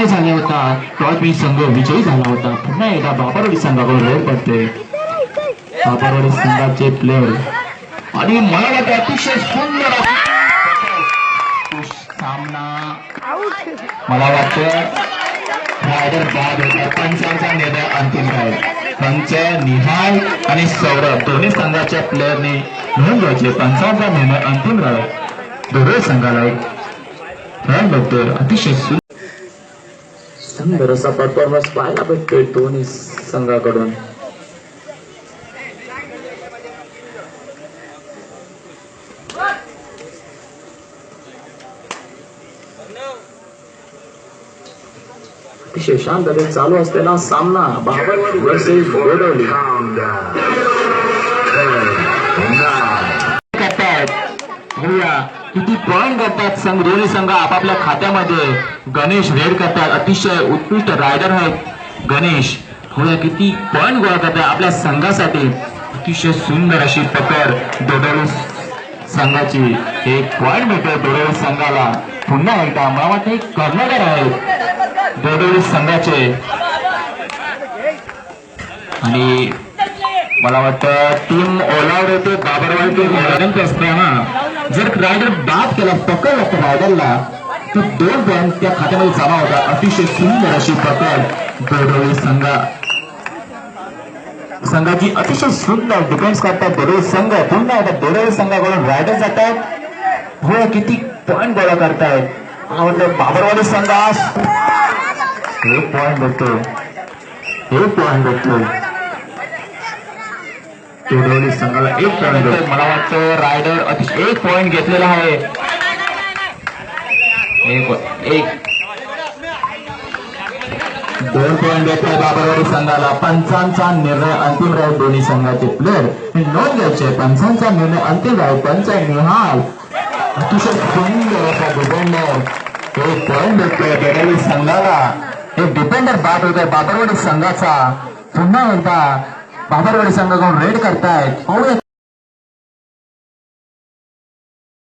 मागे झाला होता. टॉस संघ विजयी झाला होता. पुन्हा एकदा बाबरवाडी संघाकडून रेड पडते. बाबरवाडी संघाचे प्लेअर आणि मला वाटतं अतिशय सुंदर सामना. मला वाटतं रायडर बाद होता. पंचांचा निर्णय अंतिम राहील पंच निहाल आणि सौरभ दोन्ही संघाच्या प्लेअरने म्हणून घ्यायचे पंचांचा निर्णय अंतिम राहील. दोन्ही संघाला एक. खेळ बघतोय. अतिशय सुंदर असा परफॉर्मन्स पाहायला भेटतोय दोन्ही संघाकडून. अतिशय शांततेत चालू असलेला सामना. बाबर वर्सेस गोडवली. बघूया. किती पॉइंट करतात संघ दोन्ही संघ आपापल्या खात्यामध्ये. गणेश रेड करतात. अतिशय उत्कृष्ट रायडर आहेत गणेश. बघूया किती पॉइंट गोळा करतात आपल्या संघासाठी. अतिशय सुंदर अशी पकड दोडवली संघाची. एक पॉइंट मिळतोय दोडवली संघाला. पुन्हा एकदा मला वाटतं एक कर्णधार आहेत दोडवली संघाचे. आणि मला वाटतं टीम ओलावर येते बाबरवाडी टीम विनंती असते हा जर रायडर बाद केला पकडला त्या रायडरला तर दोन पॉईंट त्या खात्यामध्ये जमा होता. अतिशय सुंदर अशी पकड दोडवली संघा. संघाची अतिशय सुंदर डिफेन्स करतात दोडवली संघ. पुन्हा आता दोडवली संघाकडून रायडर जातात. हो किती पॉईंट गोळा करतायत. आवडलं बाबरवाडी संघास. एक पॉईंट भेटतो एक पॉईंट भेटतो तोडवली संघाला एक पॉईंट भेटतो मला वाटतं रायडर अतिशय एक पॉईंट घेतलेला आहे. एक एक. दोन पॉईंट भेटले बाबरवाडी संघाला. पंचांचा निर्णय अंतिम राहील दोन्ही संघाचे प्लेअर नोंद घ्यायचे. पंचांचा निर्णय अंतिम राहील पंच निहाल. अतिशय सुंदर असा डिपेंडर. एक पॉईंट भेटतोय बेडली संघाला. एक डिपेंडर बाद होतोय बाबरवाडी संघाचा. पुन्हा एकदा बाबरवाडी संघाकडून रेड करतायत. पाहूया